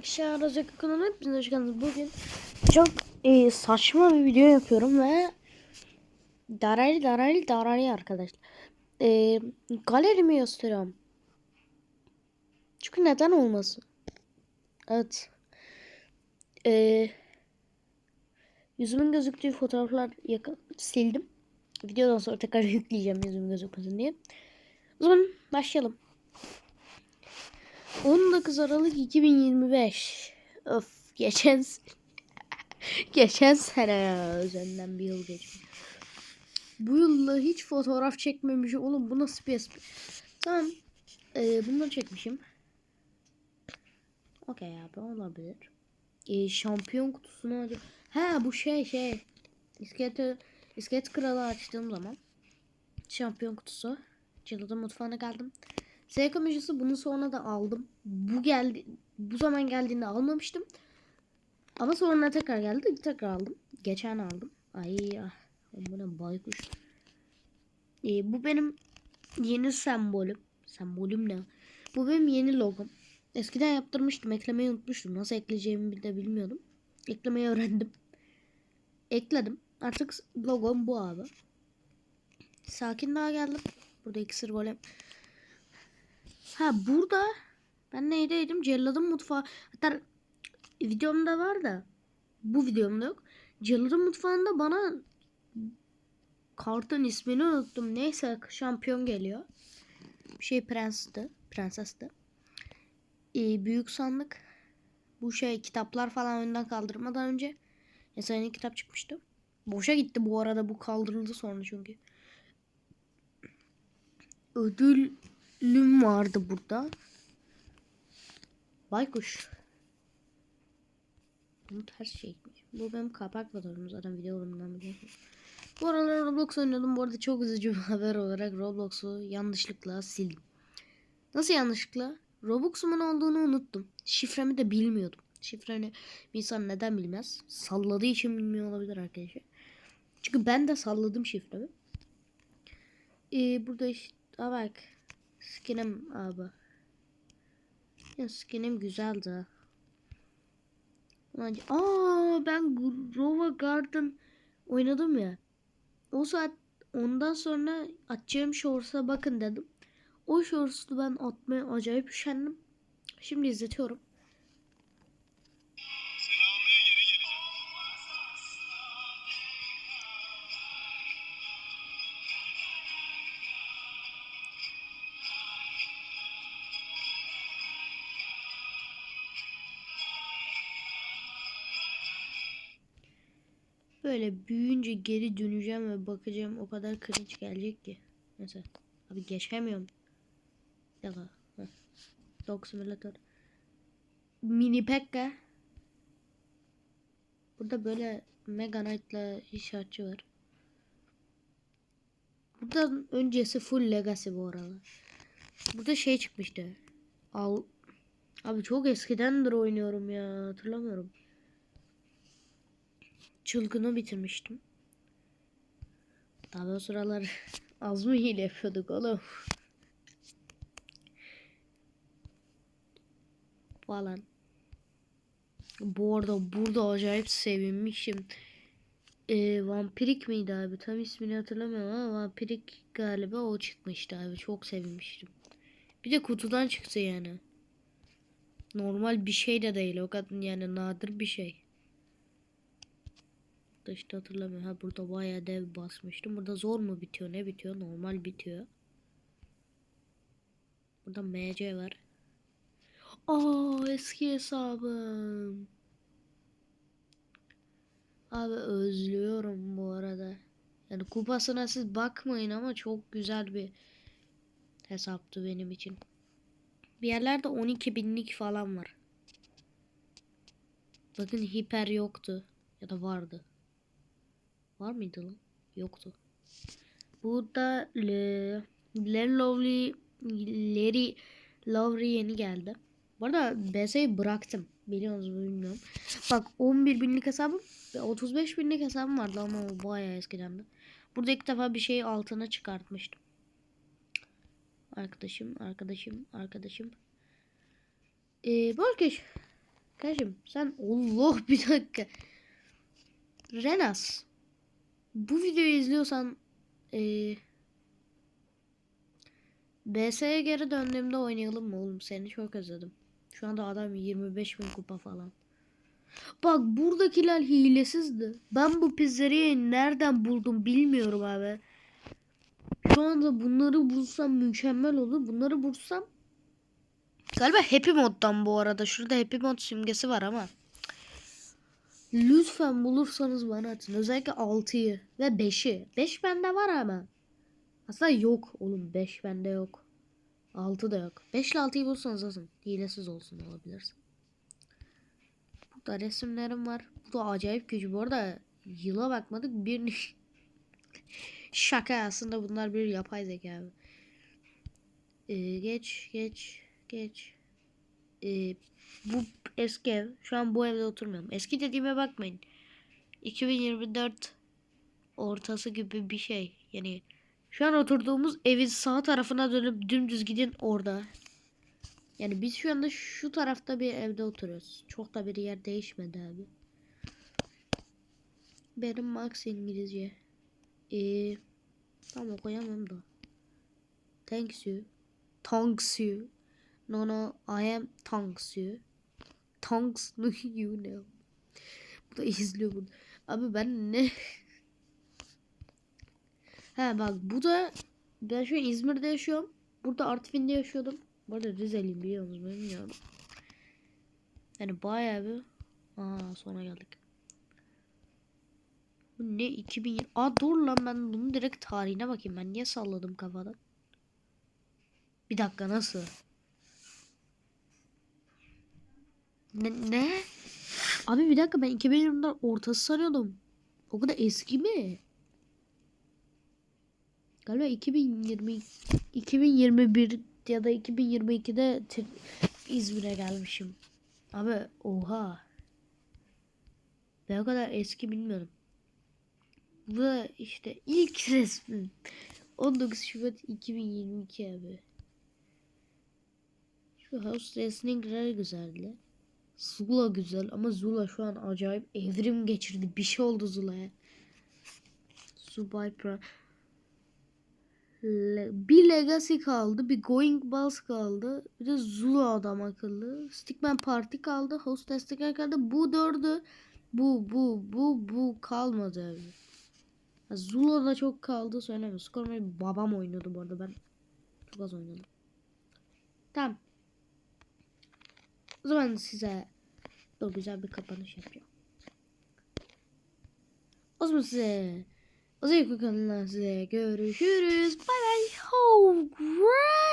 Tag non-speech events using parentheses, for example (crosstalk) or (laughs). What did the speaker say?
Arkadaşlar Rozok kanalına hepiniz hoş geldiniz. Bugün çok e, saçma bir video yapıyorum ve darari darari darari arkadaşlar. E, galerimi gösteriyorum. Çünkü neden olmasın? Evet. E, yüzümün gözüktüğü fotoğraflar sildim. Videodan sonra tekrar (laughs) yükleyeceğim yüzüm gözükmesin diye. O zaman başlayalım. 19 Aralık 2025. Öf geçen (laughs) geçen sene ya üzerinden bir yıl geçmiş. Bu yılda hiç fotoğraf çekmemişim. Oğlum bu nasıl bir espri? Tamam. Ee, bunları çekmişim. Okey abi olabilir. Ee, şampiyon kutusunu acaba... Ha bu şey şey. İskelet, iskelet kralı açtığım zaman. Şampiyon kutusu. Cılada mutfağına geldim. Z kamerası bunu sonra da aldım. Bu geldi bu zaman geldiğinde almamıştım. Ama sonra tekrar geldi. Tekrar aldım. Geçen aldım. Ay ya. Bu ne baykuş. Ee, bu benim yeni sembolüm. Sembolüm ne? Bu benim yeni logom. Eskiden yaptırmıştım. Eklemeyi unutmuştum. Nasıl ekleyeceğimi de bilmiyordum. Eklemeyi öğrendim. Ekledim. Artık logom bu abi. Sakin daha geldim. Burada iksir golem. Ha burada ben neydeydim? Celladın mutfağı. Hatta videomda var da bu videomda yok. Celladın mutfağında bana kartın ismini unuttum. Neyse şampiyon geliyor. Bir şey prensti. Prensesti. Ee, büyük sandık. Bu şey kitaplar falan önden kaldırmadan önce mesela kitap çıkmıştı. Boşa gitti bu arada bu kaldırıldı sonra çünkü. Ödülüm vardı burada. Baykuş. Bu ters şeymiş. Bu benim kapak fotoğrafım zaten videolarımdan biliyorsun. Bu aralar Roblox oynuyordum. Bu arada çok üzücü bir haber olarak Roblox'u yanlışlıkla sildim. Nasıl yanlışlıkla? Robux'umun olduğunu unuttum. Şifremi de bilmiyordum. Şifreni bir insan neden bilmez? Salladığı için bilmiyor olabilir arkadaşlar. Çünkü ben de salladım şifremi. Ee, burada işte bak. Skinim abi. Ya skinim güzeldi. Aa ben Grova Garden oynadım ya. O saat ondan sonra atacağım shorts'a bakın dedim. O shorts'u ben atmaya acayip üşendim. Şimdi izletiyorum. Böyle büyüyünce geri döneceğim ve bakacağım o kadar cringe gelecek ki. Mesela abi geçemiyorum. Bir dakika. Dog Simulator. Mini Pekka. Burada böyle Mega Knight'la inşaatçı var. Buradan öncesi full Legacy bu arada. Burada şey çıkmıştı. Al Abi çok eskidendir oynuyorum ya. Hatırlamıyorum. Çılgını bitirmiştim. Daha o sıralar (laughs) az mı hile yapıyorduk oğlum? Falan. Bu arada burada acayip sevinmişim. Ee, vampirik miydi abi? Tam ismini hatırlamıyorum ama vampirik galiba o çıkmıştı abi. Çok sevinmiştim. Bir de kutudan çıktı yani. Normal bir şey de değil. O kadar yani nadir bir şey. Da işte hatırlamıyorum. Ha burada bayağı dev basmıştım. Burada zor mu bitiyor? Ne bitiyor? Normal bitiyor. Burada MC var. Aa eski hesabım. Abi özlüyorum bu arada. Yani kupasına siz bakmayın ama çok güzel bir hesaptı benim için. Bir yerlerde 12 binlik falan var. Bakın hiper yoktu. Ya da vardı. Var mıydı lan? Yoktu. Burada Le, Larry Lovely Larry Lovely yeni geldi. Bu arada BS'yi bıraktım. Biliyorsunuz bilmiyorum. Bak 11 binlik hesabım ve 35 binlik hesabım vardı ama o bayağı eskiden. Burada ilk defa bir şeyi altına çıkartmıştım. Arkadaşım, arkadaşım, arkadaşım. Ee, Balkeş. Kardeşim sen Allah bir dakika. Renas. Bu videoyu izliyorsan eee BS'ye geri döndüğümde oynayalım mı oğlum? Seni çok özledim. Şu anda adam 25 bin kupa falan. Bak buradakiler hilesizdi. Ben bu pizzeriayı nereden buldum bilmiyorum abi. Şu anda bunları bulsam mükemmel olur. Bunları bulsam Galiba Happy Mod'dan bu arada. Şurada Happy Mod simgesi var ama. Lütfen bulursanız bana atın. Özellikle 6'yı ve 5'i. 5 bende var ama. Aslında yok oğlum. 5 bende yok. 6 da yok. 5 ile 6'yı bulursanız atın. Hilesiz olsun olabilir. Burada resimlerim var. Bu da acayip gücü. Bu arada yıla bakmadık. Bir (laughs) Şaka aslında bunlar bir yapay zeka. Ee, geç geç geç. Ee, bu eski ev. Şu an bu evde oturmuyorum. Eski dediğime bakmayın. 2024 ortası gibi bir şey. Yani şu an oturduğumuz evin sağ tarafına dönüp dümdüz gidin orada. Yani biz şu anda şu tarafta bir evde oturuyoruz. Çok da bir yer değişmedi abi. Benim max İngilizce. Ee, tam okuyamam da. Thanks you. Thanks you. No no I am thanks you. Thanks no you know. Bu da izliyor bunu. Abi ben ne? (laughs) He bak bu da ben şu an İzmir'de yaşıyorum. Burada Artvin'de yaşıyordum. Bu arada Rizeliyim biliyor musunuz bilmiyorum. Yani bayağı bir Aa sonra geldik. Bu ne 2020 Aa dur lan ben bunun direkt tarihine bakayım. Ben niye salladım kafadan? Bir dakika nasıl? Ne? ne? Abi bir dakika ben 2020'den ortası sanıyordum. O kadar eski mi? Galiba 2020 2021 ya da 2022'de Tr- İzmir'e gelmişim. Abi oha. O kadar eski bilmiyorum. Bu da işte ilk resmim. 19 Şubat 2022 abi. Şu house resmingler güzeldi. Zula güzel ama Zula şu an acayip evrim geçirdi. Bir şey oldu Zula'ya. Subay. Le- bir Legacy kaldı. Bir Going Balls kaldı. Bir de Zula adam akıllı. Stickman Party kaldı. Hostess'tekiler kaldı. Bu dördü. Bu bu bu bu kalmadı abi. Zula da çok kaldı söylemiyorum. Skormayı babam oynuyordu bu arada ben çok az oynadım. Tamam. O zaman size çok güzel bir kapanış yapacağım. O zaman size o zaman kanalına size görüşürüz. Bye bye. Oh, great.